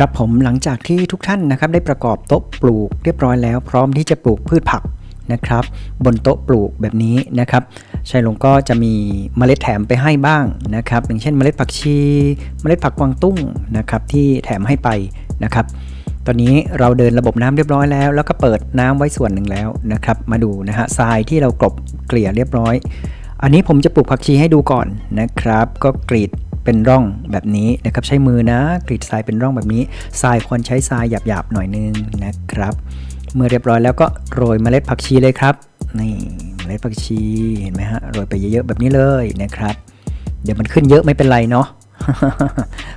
ครับผมหลังจากที่ทุกท่านนะครับได้ประกอบโต๊ะปลูกเรียบร้อยแล้ว พร้อมที่จะปลูกพืชผักนะครับ บนโต๊ะปลูกแบบนี้นะครับชัยลงก็จะมีเมล็ดแถมไปให้บ้างนะครับ อย่างเช่นเมล็ดผักชี เมล็ดผักกวางตุ้งนะครับที่แถมให้ไปนะครับ ตอนนี้เราเดินระบบน้ำเรียบร้อยแล้ว แล้วก็เปิดน้ำไว้ส่วนหนึ่งแล้วนะครับ มาดูนะฮะทรายที่เรากลบเกลี่ยเรียบร้อย อันนี้ผมจะปลูกผักชีให้ดูก่อนนะครับ ก็กรีด เป็นร่องแบบนี้นะครับใช้มือนะกรีดทรายเป็นร่องแบบนี้ทรายควรใช้ทรายหยาบๆหน่อยนึงนะครับ เมื่อเรียบร้อยแล้วก็โรยเมล็ดผักชีเลยครับนี่เมล็ดผักชีเห็นไหมฮะโรยไปเยอะๆแบบนี้เลยนะครับ เดี๋ยวมันขึ้นเยอะไม่เป็นไรเนาะ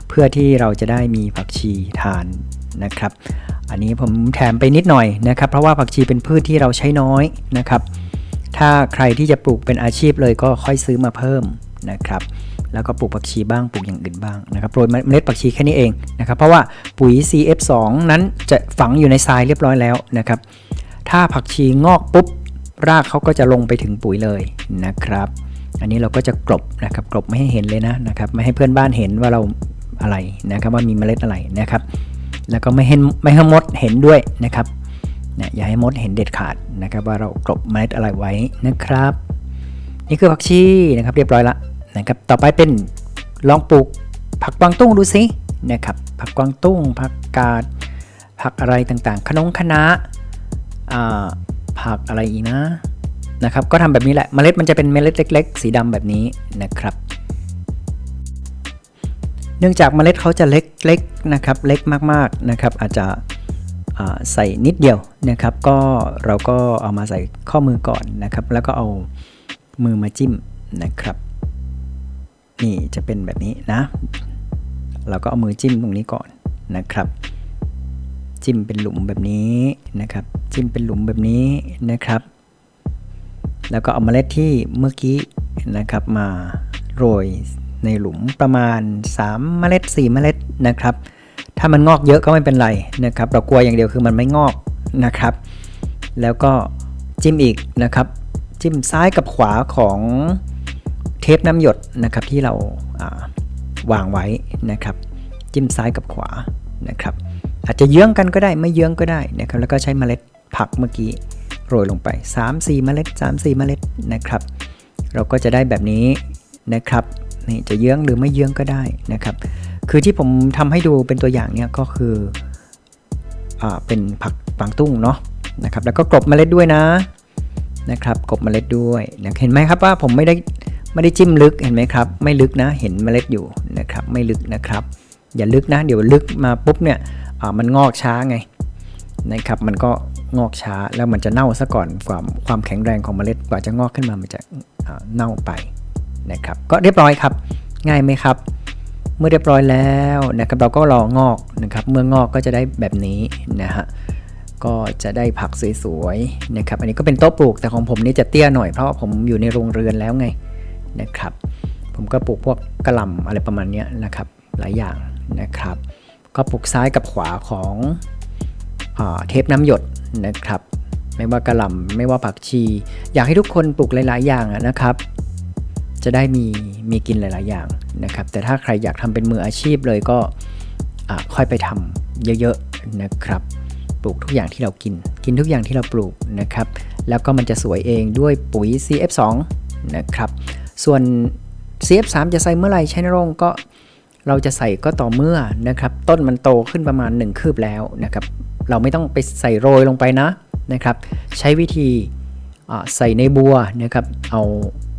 เพื่อที่เราจะได้มีผักชีทานนะครับ อันนี้ผมแถมไปนิดหน่อยนะครับ เพราะว่าผักชีเป็นพืชที่เราใช้น้อยนะครับ ถ้าใครที่จะปลูกเป็นอาชีพเลยก็ค่อยซื้อมาเพิ่มนะครับ แล้วก็ปลูกผักชีบ้างปลูกอย่างอื่นบ้างนะครับโรยเมล็ดผักชีแค่นี้เองนะครับเพราะว่าปุ๋ย CF2 นั้นจะฝังอยู่ในทรายเรียบร้อยแล้วนะครับถ้าผักชีงอกปุ๊บรากเขาก็จะลงไปถึงปุ๋ยเลยนะครับ อันนี้เราก็จะกลบนะครับกลบไม่ให้เห็นเลยนะนะครับไม่ให้เพื่อนบ้านเห็นว่าเราอะไรนะครับว่ามีเมล็ดอะไรนะครับ แล้วก็ไม่ให้ไม่ให้มดเห็นด้วยนะครับเนี่ยอย่าให้มดเห็นเด็ดขาดนะครับว่าเรากลบเมล็ดอะไรไว้นะครับ นี่คือผักชีนะครับเรียบร้อยละ นะครับ ต่อไปเป็นลองปลูกผักกวางตุ้งดูสินะครับ ผักกวางตุ้ง ผักกาด ผักอะไรต่างๆ ขนงคะน้าอ่าผักอะไรอีกนะนะครับ ก็ทำแบบนี้แหละ เมล็ดมันจะเป็นเมล็ดเล็ก ๆ สีดำแบบนี้นะครับ เนื่องจากเมล็ดเขาจะเล็กๆนะครับ เล็กมากๆนะครับ อาจจะใส่นิดเดียวนะครับ ก็เราก็เอามาใส่ข้อมือก่อนนะครับ แล้วก็เอามือมาจิ้มนะครับ นี่จะเป็นแบบนี้นะ เราก็เอามือจิ้มตรงนี้ก่อนนะครับ จิ้มเป็นหลุมแบบนี้นะครับ จิ้มเป็นหลุมแบบนี้นะครับ แล้วก็เอาเมล็ดที่เมื่อกี้นะครับมาโรยในหลุมประมาณ 3 เมล็ด 4 เมล็ดนะครับ ถ้ามันงอกเยอะก็ไม่เป็นไรนะครับ เรากลัวอย่างเดียวคือมันไม่งอกนะครับ แล้วก็จิ้มอีกนะครับ จิ้มซ้ายกับขวาของ เทปน้ำหยดนะครับที่เราาวางไว้นะครับ จิ้มซ้ายกับขวานะครับ อาจจะเยื้องกันก็ได้ไม่เยื้องก็ได้นะครับ แล้วก็ใช้เมล็ดผักเมื่อกี้โรยลงไป 3-4 เมล็ด 3-4 เมล็ดนะครับ เราก็จะได้แบบนี้นะครับนี่จะเยื้องหรือไม่เยื้องก็ได้นะครับ คือที่ผมทำให้ดูเป็นตัวอย่างเนี่ยก็คืออ่าเป็นผักกวางตุ้งเนาะนะครับ แล้วก็กลบเมล็ดด้วยนะนะครับ กลบเมล็ดด้วยนะเห็นไหมครับว่าผมไม่ได้ ไม่ได้จิ้มลึกเห็นไหมครับ ไม่ลึกนะเห็นเมล็ดอยู่นะครับ ไม่ลึกนะครับ อย่าลึกนะ เดี๋ยวลึกมาปุ๊บเนี่ยมันงอกช้าไงนะครับ มันก็งอกช้าแล้วมันจะเน่าซะก่อนความความแข็งแรงของเมล็ดกว่าจะงอกขึ้นมามันจะเน่าไปนะครับ ก็เรียบร้อยครับ ง่ายไหมครับ เมื่อเรียบร้อยแล้วนะครับเราก็รองอกนะครับ เมื่องอกก็จะได้แบบนี้นะฮะก็จะได้ผักสวยๆนะครับ อันนี้ก็เป็นโต๊ะปลูกแต่ของผมนี่จะเตี้ยหน่อยเพราะผมอยู่ในโรงเรือนแล้วไง นะครับ ผมก็ปลูกพวกกระหล่ำอะไรประมาณนี้นะครับ หลายอย่างนะครับ ก็ปลูกซ้ายกับขวาของอเทปน้ำหยดนะครับ ไม่ว่ากระหล่ำไม่ว่าผักชี อยากให้ทุกคนปลูกหลาย ๆ อย่างนะครับ จะได้มีมีกินหลาย ๆ อย่างนะครับ แต่ถ้าใครอยากทำเป็นมืออาชีพเลยก็ค่อยไปทำเยอะ ๆ นะครับปลูกทุกอย่างที่เรากิน กินทุกอย่างที่เราปลูกนะครับ แล้วก็มันจะสวยเองด้วยปุ๋ย CF2 นะครับ ส่วน CF3 จะใส่เมื่อไหร่ใช้นรงก็เราจะใส่ก็ต่อเมื่อนะครับ ต้นมันโตขึ้นประมาณ 1 คืบแล้วนะครับ เราไม่ต้องไปใส่โรยลงไปนะนะครับ ใช้วิธีใส่ในบัวนะครับ เอา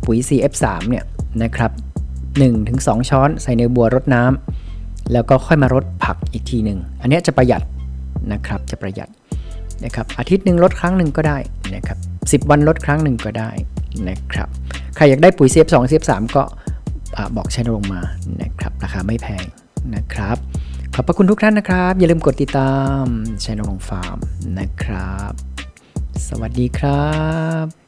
ปุ๋ย CF3 เนี่ยนะครับ1-2 ช้อนใส่ในบัวรดน้ำแล้วก็ค่อยมารดผักอีกทีหนึ่ง อันนี้จะประหยัดนะครับจะประหยัดนะครับอาทิตย์หนึ่งลดครั้งหนึ่งก็ได้นะครับ10 วันลดครั้งหนึ่งก็ได้ นะครับ ใครอยากได้ปุ๋ย CF2 CF3 ก็อ่าบอกใช้ลงมานะครับ ราคาไม่แพงนะครับ ขอบพระคุณทุกท่านนะครับ อย่าลืมกดติดตามชนรงฟาร์มนะครับ สวัสดีครับ